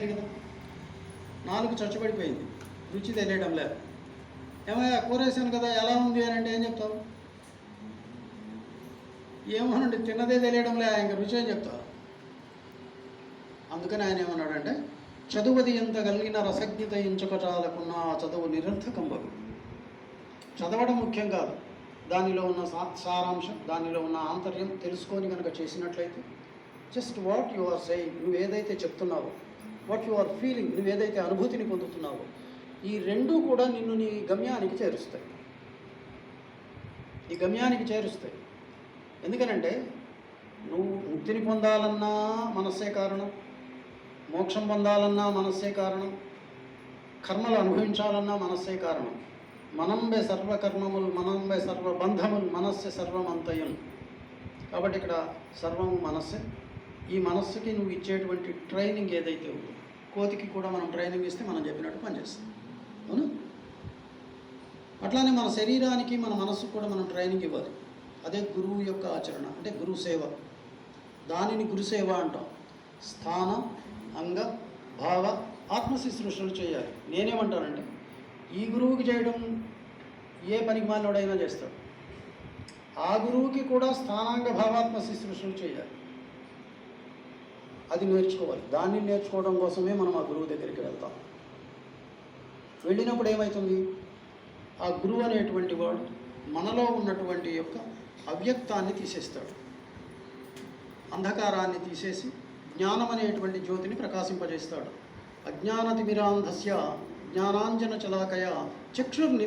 కూరేశాడు కదా. నాలుగు చచ్చబడిపోయింది. రుచి తెలియడం లేదు. ఏమయ్యా కూరేశాను కదా ఎలా ఉంది అని అంటే ఏం చెప్తావు? ఏమోనండి తిన్నదే తెలియడం లే ఇంకా రుచి అని చెప్తావు? అందుకని ఆయన ఏమన్నాడంటే చదువుది ఎంత కలిగిన రసజ్ఞత ఎంచుక చాలకున్న ఆ చదువు నిరర్థకంబదు చదవడం ముఖ్యం కాదు. దానిలో ఉన్న సా- సారాంశం దానిలో ఉన్న ఆంతర్యం తెలుసుకొని కనుక చేసినట్లయితే just what you are saying నువ్వు ఏదైతే చెప్తున్నావో వాట్ యు ఆర్ ఫీలింగ్ నువ్వు ఏదైతే అనుభూతిని పొందుతున్నావో ఈ రెండూ కూడా నిన్ను నీ గమ్యానికి చేరుస్తాయి. ఈ గమ్యానికి చేరుస్తాయి. ఎందుకనంటే నువ్వు ముక్తిని పొందాలన్నా మనస్సే కారణం మోక్షం పొందాలన్నా మనస్సే కారణం కర్మలు అనుభవించాలన్నా మనస్సే కారణం మనంబే సర్వకర్మములు మనంబే సర్వబంధములు మనస్సే సర్వమంతయున్. కాబట్టి ఇక్కడ సర్వం మనస్సే ఈ మనస్సుకి నువ్వు ఇచ్చేటువంటి ట్రైనింగ్ ఏదైతే ఉందో కోతికి కూడా మనం ట్రైనింగ్ ఇస్తే మనం చెప్పినట్టు పనిచేస్తుంది. అవును? అట్లానే మన శరీరానికి మన మనస్సుకు కూడా మనం ట్రైనింగ్ ఇవ్వాలి. అదే గురువు యొక్క ఆచరణ అంటే గురు సేవ. దానిని గురుసేవ అంటాం. స్థాన అంగ భావ ఆత్మశుశ్రూషలు చేయాలి. నేనేమంటానంటే ఈ గురువుకి చేయడం ఏ పనికి మాలినోడైనా చేస్తాడు. ఆ గురువుకి కూడా స్థానాంగ భావాత్మ శుశ్రూషలు చేయాలి. అది నేర్చుకోవాలి. దాన్ని నేర్చుకోవడం కోసమే మనం ఆ గురువు దగ్గరికి వెళ్తాం. వెళ్ళినప్పుడు ఏమవుతుంది ఆ గురువు అనేటువంటి వాడు మనలో ఉన్నటువంటి యొక్క అవ్యక్తాన్ని తీసేస్తాడు. అంధకారాన్ని తీసేసి జ్ఞానం అనేటువంటి జ్యోతిని ప్రకాశింపజేస్తాడు. అజ్ఞానతిమిరాంధస్య జ్ఞానాంజన చలాకయ చక్షుర్నిమి